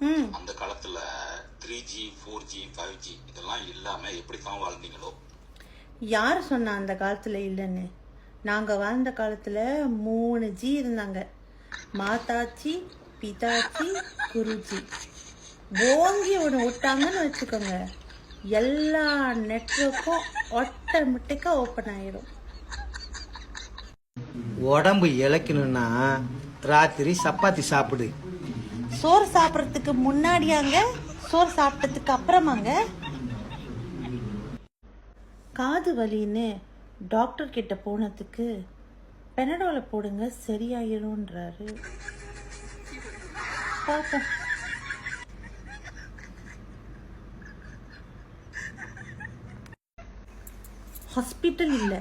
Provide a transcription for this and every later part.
ம். அந்த காலத்துல three G four G five G இதெல்லாம் இல்லாம எப்படி தான் வாழ்ந்தீங்களோ? யார் சொன்னா அந்த காலத்தில் இல்லைன்னு? நாங்கள் வாழ்ந்த காலத்தில் மூணு ஜி இருந்தாங்க. மாதாச்சி பிதாச்சி குருஜி. ஓங்கி ஒன்று விட்டாங்கன்னு வச்சுக்கோங்க. எல்லா நெட்வொர்க்கும் ஆட்டோமேட்டிக்காக ஓப்பன் ஆயிரும். உடம்பு இழைக்கணும்னா ராத்திரி சப்பாத்தி சாப்பிடு. சோறு சாப்பிட்றதுக்கு முன்னாடியாங்க சோறு சாப்பிட்டதுக்கு அப்புறமாங்க காது வலின்னு டாக்டர் கிட்ட போனதுக்கு பெனடோல போடுங்க சரியாயிரும்ன்றாரு. பார்ப்போம் ஹாஸ்பிட்டல் இல்லை.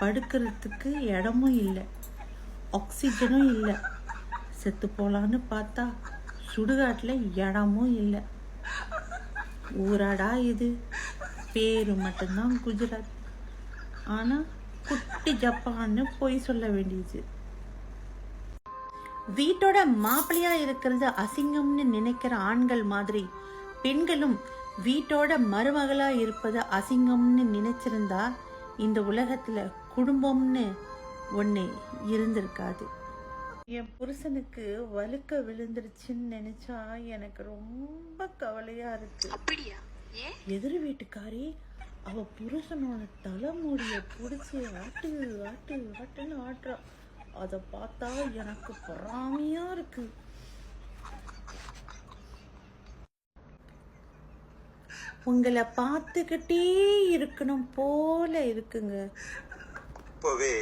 படுக்கிறதுக்கு இடமும் இல்லை. ஆக்சிஜனும் இல்லை. செத்து போகலான்னு பார்த்தா சுடுகாட்டில் இடமும் இல்லை. ஊராடா இது. பேரு மட்டும்தான் குஜராத். ஆனால் குட்டி ஜப்பான்னு பொய் சொல்ல வேண்டியது. வீட்டோட மாப்பிள்ளையா இருக்கிறது அசிங்கம்னு நினைக்கிற ஆண்கள் மாதிரி பெண்களும் வீட்டோட மருமகளா இருப்பது அசிங்கம்னு நினைச்சிருந்தா இந்த உலகத்துல குடும்பம்னு ஒண்ணு இருந்திருக்காது. என் புருஷனுக்கு வழுக்க விழுந்துருச்சுன்னு நினைச்சா எனக்கு ரொம்ப கவலையா இருக்கு. அப்படியா? எதிர் வீட்டுக்காரி அவ புருஷனோட தலைமுடிய புடிச்சு ஆட்டு ஆட்டு ஆட்டுன்னு ஆட்டுறா அத பார்த்தா எனக்கு பொறாமையா இருக்கு. உங்களை பார்த்துக்கிட்டே இருக்கணும் போல இருக்குங்க. இப்பவே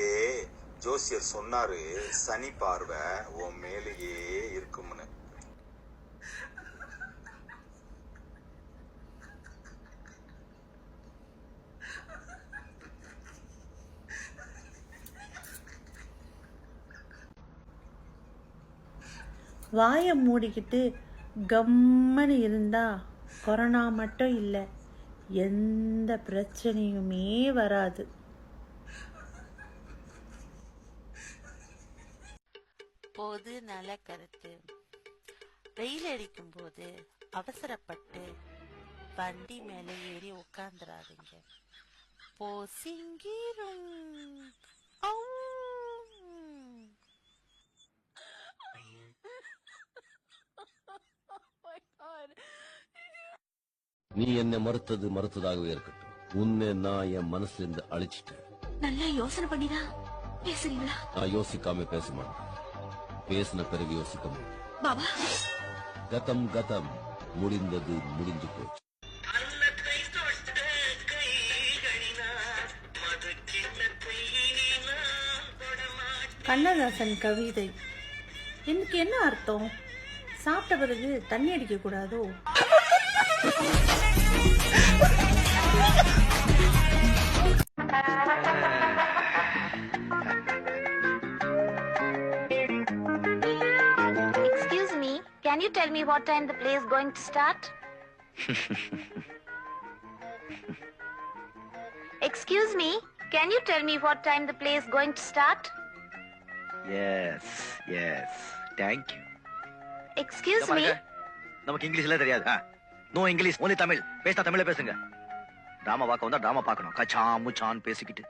ஜோசியர் சொன்னாரு சனி பார்வை உன் மேலேயே இருக்கும்னு. வாயை மூடிக்கிட்டு கம்மன்னு இருந்தா கொரோனா மட்டும் இல்லை எந்த பிரச்சனையுமே வராது. பொது நல கருத்து. வெயில் அடிக்கும் போது அவசரப்பட்டு வண்டி மேல ஏறி உட்காந்துடாதீங்க பொசிங்கிரும். நீ என்னை மறுத்தது மறுத்ததாகவே இருக்கட்டும். உன்னை நான் என் மனசுல இருந்து அழிச்சிட்டேன். நல்லா யோசனை பண்ணிதான் பேசுறீங்களா? நான் யோசிக்காம பேச மாட்டேன். பேசின பிறகு யோசிக்க மாட்டேன் பாபா. கதம் கதம். முடிந்தது முடிஞ்சு போச்சு. கண்ணதாசன் கவிதை. எனக்கு என்ன அர்த்தம்? சாப்பிட்ட பிறகு தண்ணி அடிக்க கூடாதோ can you tell me what time the play is going to start? Excuse me, can you tell me what time the play is going to start? Yes yes thank you Excuse me, நமக்கு இங்கிலீஷ்ல தெரியாது no English only Tamil பேசினா தமிழ்ல பேசுங்க drama பார்க்க வந்தா drama பார்க்கணும் கச்சான் முச்சான் பேசிக்கிட்டு